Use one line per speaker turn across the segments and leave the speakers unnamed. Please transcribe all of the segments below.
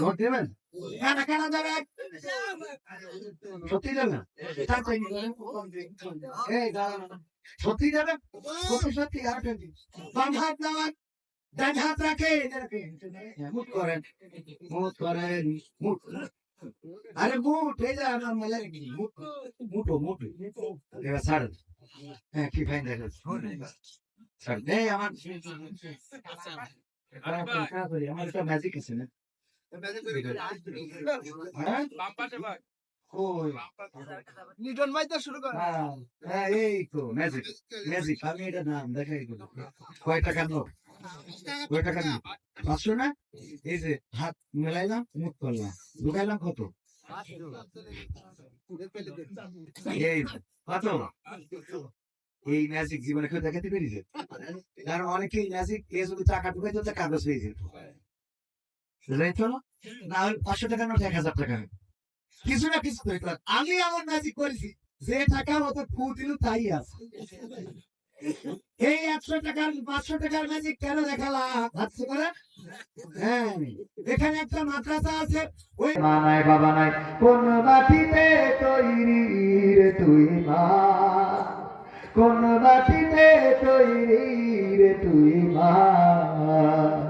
Vote দেবেন সত্যি। সত্যি সত্যি আর
বাম হাত দেওয়ার ডান হাত রাখে
মুট করেন মুট করেন মুট আরে মুট এই যে আমার মেলা মুট মুটো মুটো এবার ছাড়েন হ্যাঁ কি ফাইন দেখেন ছাড় আমার আমার একটা ম্যাজিক আছে না হ্যাঁ
শুরু কর।
হ্যাঁ, হ্যাঁ এই তো ম্যাজিক ম্যাজিক আমি এটা নাম দেখাই গুলো কয় টাকার নোট কয় টাকার নোট পাঁচশো না? এই যে হাত মেলাইলাম মুখ করলাম। ঢুকাইলাম কত? এই কত? এই ম্যাজিক জীবনে কেউ দেখাতে পেরেছে? কারণ অনেকেই ম্যাজিক এ যদি টাকা ঢুকাই তো কাগজ হয়ে যেত। কিছু না কিছু আমি আমার পাঁচশো টাকার হ্যাঁ এখানে একটা মাদ্রাসা আছে। ওই মা নাই বাবা নাই। কোন মাটিতে তৈরি রে তুই মা? কোন মাটিতে তৈরি রে তুই মা?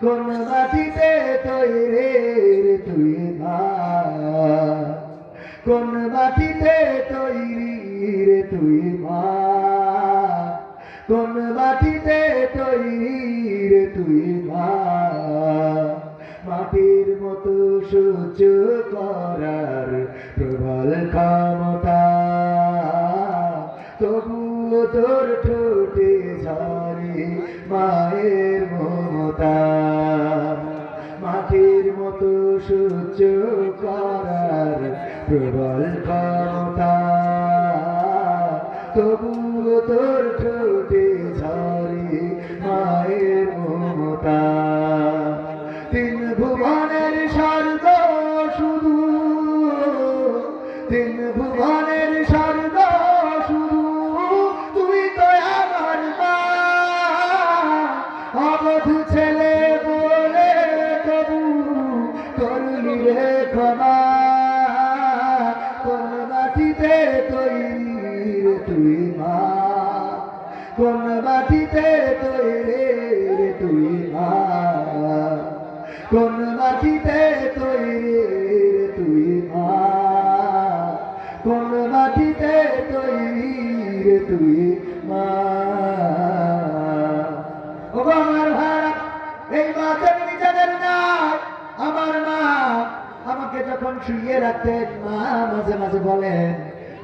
কোন মাটিতে তৈরি তুই মা? কোন মাটিতে তৈরি রে তুই মা? কোন মাটিতে তৈরি রে তুই মা? মাটির মতো সহ্য করার প্রবল ক্ষমতা, তবুও তোর ঠোঁটে ঝরে মায়ের মমতা। মাটির মতো সূর্য করার প্রবল ক্ষমতা। তবু তোর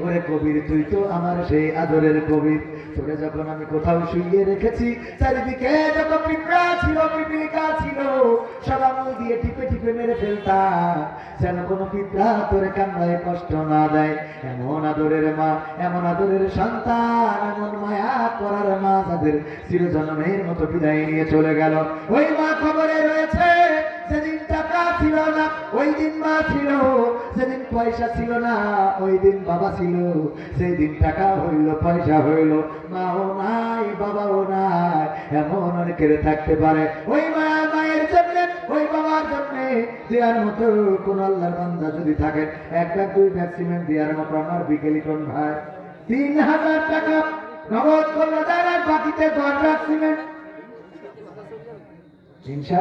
ওরে কবির, তুই তো আমার সেই আদরের কবির। তোরে যখন আমি কোথাও শুইয়ে রেখেছি, চারিদিকে যত পিঁপড়া ছিল পিপিলিকা ছিল, সব আঙুল দিয়ে টিপে টিপে মেরে ফেলতাম। যেন কোনো পিঁপড়া তোরে কান্নায় কষ্ট না দেয়। এমন আদরের মা, এমন আদরের সন্তান, এমন মায়া করার মা তাদের চিরজন্মের মতো বিদায় নিয়ে চলে গেল। ওই মা খবরে রয়েছে ছিল না ওই দিন মা ছিল। সেদিন পয়সা ছিল না ওই দিন বাবা ছিল। সেই দিন টাকা হইল পয়সা হইল। মাও নাই বাবাও নাই এমন অনেকের থাকতে পারে। ওই মায়া মায়ের জন্য ওই বাবার জন্য দেওয়ার মতো কোন আল্লাহর বান্দা যদি থাকে এক লাখ দুই ব্যাগ সিমেন্ট দেওয়ার মতো আমার বিকেলি কোন ভাই? তিন হাজার টাকা নগদ করল না, বাকিতে দশ লাখ সিমেন্ট। হিংসা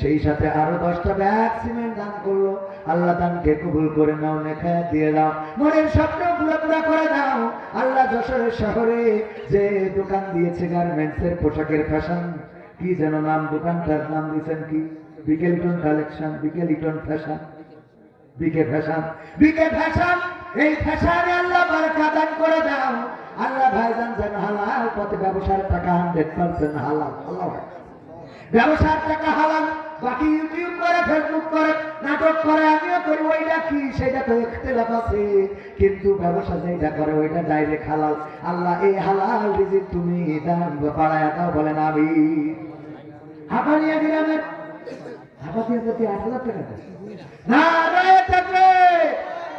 সেই সাথে আরও দশটা ব্যাগ সিমেন্ট দান করল। আল্লাহ দানকে কবুল করে নাও লেখা দিয়ে দাও। মনের স্বপ্ন পুরো পুরা করে দাও। আল্লাহ যশোরের শহরে যে দোকান দিয়েছে গার্মেন্টস এর পোশাকের ফ্যাশন কি যেন নাম, দোকানটার নাম দিয়েছেন কি? বিকেলিটন collection বিকেলিটন fashion BK fashion BK fashion এই ফ্যাশনে আল্লাহ বারাকা দান করে দাও। আল্লাহ ভাইজান যেন হালাল পথে ব্যবসার টাকা হান্ড্রেড পার্সেন্ট হালাল। আল্লাহ ব্যবসার টাকা হালাল বাকি ইউটিউব করে ফেসবুক করে, নাটক করে, আমিও করি, ওইটা কি? সেটা তো ইখতিলাফ আছে। কিন্তু ব্যবসা যেটা করে, ওইটা ডাইরেক্ট হালাল। আল্লাহ এই হালাল রিজিক তুমি দান বাড়ায় দাও, বলেন আমি। হাঁপানিয়া গ্রামের হাঁপাতিয়া প্রতি আট হাজার টাকা। না থাকবে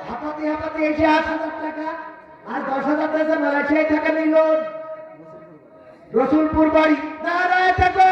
হাঁপাতি হাঁপাতি এসে আট হাজার টাকা, আর দশ হাজার টাকা মালয়েশিয়ায় টাকা নিল। রসুলপুর বাড়ি। না থাকবে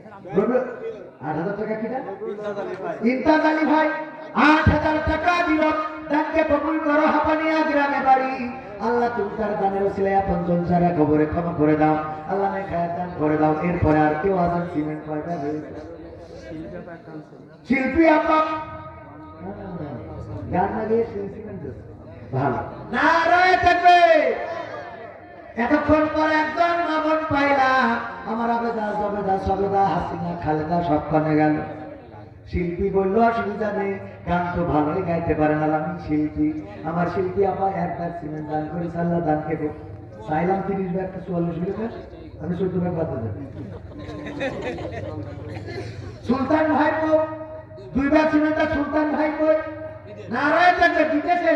এরপরে আর কেউ আছেন সিমেন্ট শিল্পী আপা গান না গিয়ে সিমেন্ট ভালো। না রয়ে থাকবে। এতক্ষণ পর একজন মামন পাইলাম। আমার আবেদা, জবেদা, সবেদা, হাসিনা, খালেদা সবখানে গেল। শিল্পী বলল, অসুবিধা নেই, গান তো ভালোই গাইতে পারে না আমি শিল্পী। আমার শিল্পী আবার এক একবার সিমেন্ট দান করে সাল্লাহ দান খেবো। চাইলাম তিরিশ ব্যাগ চুয়াল্লিশ ব্যাগ আমি চোদ্দ ব্যাগ বাদ সুলতান ভাই দুই ব্যাগ সিমেন্ট সুলতান ভাই নারায়ণ বিদেশে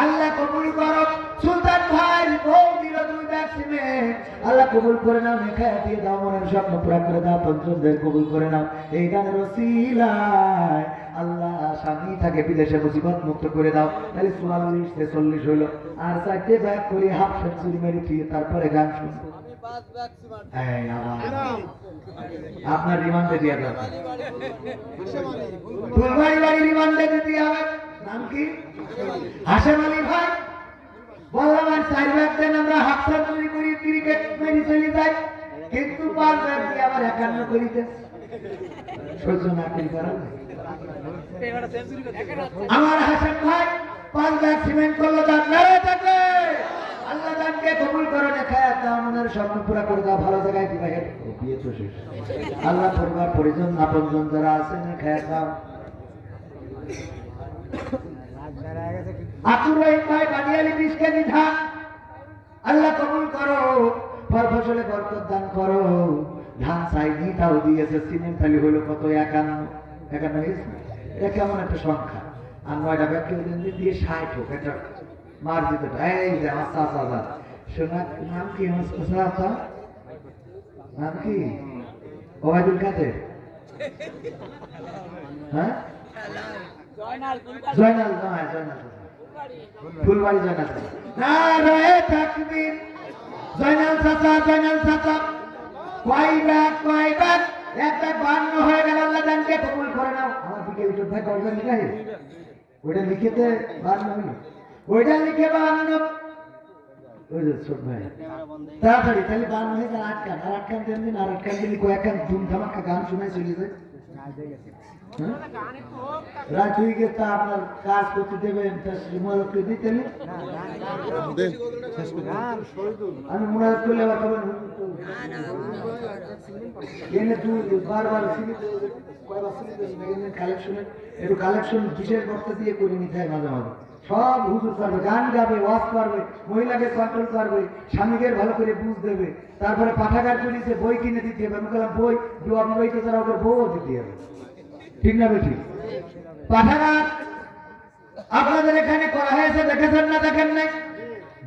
আল্লাহ কবুল করো সুলতান ভাই বউ দিল দুই ব্যাগ সিমেন্ট আল্লাহ কবুল করে নাও মেখা দিয়ে দাও মনের স্বপ্ন পুরা করে দাও পঞ্চমদের কবুল করে নাও। এই গানের ওসিলায় আল্লাহ স্বামী থাকে বিদেশে মুসিবত মুক্ত করে দাও। তাহলে চুয়াল্লিশ ছেচল্লিশ হইল। আর চারটে ব্যাগ করে হাফ সেঞ্চুরি মেরে দিয়ে তারপরে গান শুনব। আপনার রিমান্ডে দিয়ে দাও। ফুলবাড়ি বাড়ি রিমান্ডে দিতে হবে। নাম কি? হাসেম আলী ভাই। আর চার ব্যাগ আমরা হাফ সেঞ্চুরি করি, ক্রিকেট মেরে চলে যাই। কিন্তু পাঁচ ব্যাগ দিয়ে আবার একান্ন করিতে সহ্য না করি পারেন আমার হাসেম ভাই, পাঁচ ব্যাগ সিমেন্ট করল দান নারে থাকে আল্লাহ দানকে কবুল করো, দেখায় দাও, মনের স্বপ্ন পুরা করে দাও, ভালো জায়গায় বিবাহের বিয়ে তো শেষ। আল্লাহ পরিবার, পরিজন, আপনজন যারা আছেন খায় দাও। আল্লাহ কবুল করো, ফল ফসলে বরকত দান করো। ধান চাইনি তাও দিয়েছে সিমেন্ট খালি হলো কত একান্ন? একান্ন হয়েছে? এটা কেমন একটা সংখ্যা। আর নয়টা ব্যাগ দিয়ে ষাট হোক এটা মার্জিত এই যে আমার চাচা নাম কি নাম কি? ওবায়দুল কাদের? হ্যাঁ? জয়নাল, ফুলবাড়ি। জয়নাল। না রয়ে জয়নাল চাচা জয়নাল চাচা। কয় ব্যাগ কয় একটা বান্ন হয়ে গেল, আল্লাহ দানকে কবুল করে নাও। আমার দিকে ইউটিউব ভাই কয়টা লিখা ওইটা লিখেতে বান্ন হইল ওইটা লিখে বান্ন। ওই যে তাড়াতাড়ি, তাহলে বান্ন হয়ে গেল আট কান আর আট কান দেন, আর আট কান দিলি কয়েক কান ধুম ধামাকা গান শোনায় চলে যায়? রাত হয়ে? গেছে তা আপনার কাজ করতে দেবেন? তা দিতে আমি করলে আবার কবেন এনে তুই বারবার সিলিতে কয়বার সিলিতে এনে কালেকশনে একটু কালেকশন বিশেষ বক্তা দিয়ে করে নিতে হয় মাঝে মাঝে। সব হুজুর পারবে গান গাবে, ওয়াজ পারবে মহিলাকে কন্ট্রোল করবে, স্বামীকে ভালো করে বুঝ দেবে। তারপরে পাঠাগার করিতে বই কিনে দিতে হবে। আমি বললাম, বই দু আপনি বইতে তারা ওদের বউও দিতে হবে। ঠিক না বেঠি? পাঠাগার, আপনাদের এখানে করা হয়েছে, দেখেছেন না, দেখেন নাই?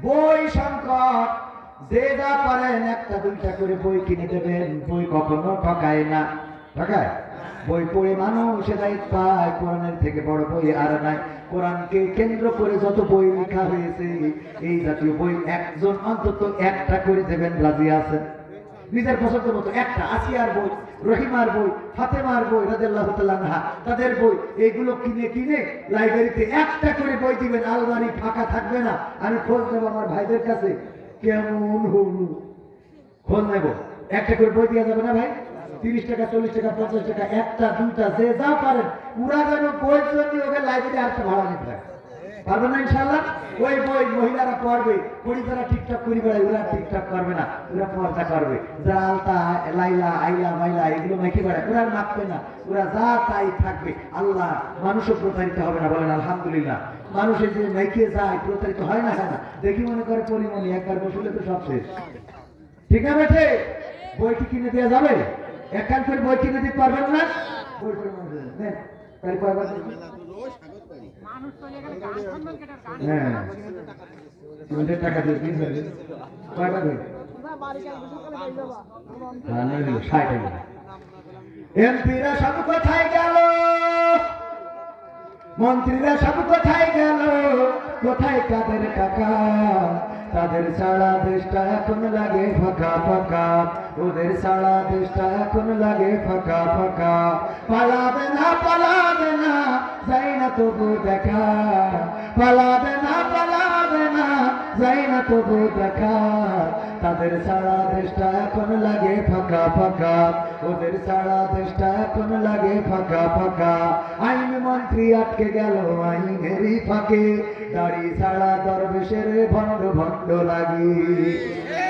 বই সংকট, যে যা পারেন একটা দুইটা করে বই কিনে দেবেন। বই কখনো ঠকায় না। ঠকায়? বই পড়ে মানুষ হেদায়ত পায় কোরআনের থেকে বড় বই আর নাই। কোরআনকে কেন্দ্র করে যত বই লেখা হয়েছে, এই জাতীয় বই একজন অন্তত একটা করে দেবেন, রাজি আছেন? নিজের পছন্দ মতো একটা আসিয়ার বই, রহিমার বই, ফাতেমার বই তাআলা তাদের বই, এইগুলো কিনে কিনে লাইব্রেরিতে একটা করে বই দিবেন, আলমারি ফাঁকা থাকবে না। আমি খোঁজ নেব আমার ভাইদের কাছে, কেমন হলু? খোঁজ নেব। একটা করে বই দেওয়া যাবে না ভাই? তিরিশ টাকা, চল্লিশ টাকা, পঞ্চাশ টাকা, একটা, দুটা, যে যা পারেন। ওরা যেন বই জন্য ওকে লাইব্রেরি আরেকটা ভাড়া নিতে হয় পারবে না ইনশাল্লাহ ওই বই মহিলারা পড়বে পরিবারা ঠিকঠাক করি ওরা ঠিকঠাক করবে না, ওরা পর্দা করবে। যারা আলতা, লাইলা, আইলা, মাইলা, এগুলো মেখে বেড়ায়, ওরা আর মাখবে না। ওরা যা তাই থাকবে, আল্লাহ মানুষও প্রতারিত হবে না, বলেন আলহামদুলিল্লাহ। মানুষের যে মেখে যায়, প্রতারিত হয় না হয় না দেখি মনে করে পরিমণি, একবার বসলে তো সব শেষ। ঠিক আছে বইটি কিনে দেওয়া যাবে? একান করে বই কিনে দিতে পারবেন না? হ্যাঁ। টাকা দিয়ে বই? হ্যাঁ। এমপিরা সব কোথায় গেল? মন্ত্রীরা সব কোথায় গেল? কোথায় কাদের কাকা তাদের সারা দেশটা এখন লাগে ফাঁকা ফাঁকা। ওদের সারা দেশটা এখন লাগে ফাঁকা ফাঁকা। পালাবে না পালাবে না যাই না তবু দেখা। পালাবে না পালাবে না যাই না তবু দেখা। তাদের সারা দেশটা এখন লাগে ফাঁকা ফাঁকা। ওদের সারা দেশটা এখন লাগে ফাঁকা ফাঁকা। আইন মন্ত্রী আটকে গেল আইনেরই ফাঁকে। দাড়ি ছাড়া দরবেশের ভণ্ড ভণ্ড লাগি।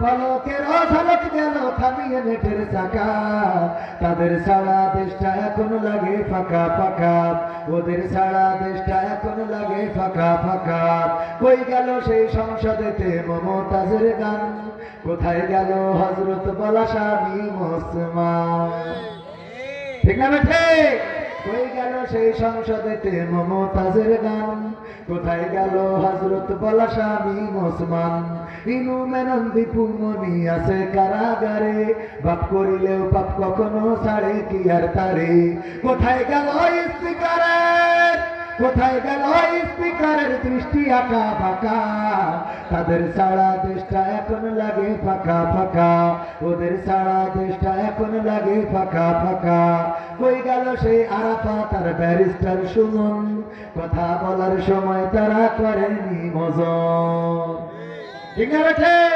পলকের ঝলক গেল থামিয়ে নেটের চাকা। তাদের সারা দেশটা এখন লাগে ফাঁকা ফাঁকা। ওদের সারা দেশটা এখন লাগে ফাঁকা ফাঁকা। কই গেল সেই সংসদেতে মমতাজের গান? কোথায় গেল হজরত স্বামী মোসমান ঠিক না বেঠে? কই গেল সেই সংসদেতে মমতাজের গান? কোথায় গেল হজরত স্বামী মোসমান ইনু মেনন্দি পুমনি আছে কারাগারে। বাপ করিলেও পাপ কখনো ছাড়ে, কি আর তারে? কোথায় গেল স্পিকারের? কোথায় গেল স্পিকারের দৃষ্টি আঁকা ফাঁকা? তাদের সারা দেশটা এখন লাগে ফাঁকা ফাঁকা। ওদের সারা দেশটা এখন লাগে ফাঁকা ফাঁকা। কই গেল সেই আরাফা, তার ব্যারিস্টার সুমন? কথা বলার সময় তারা করেনি মজন ঠিক না বেঠে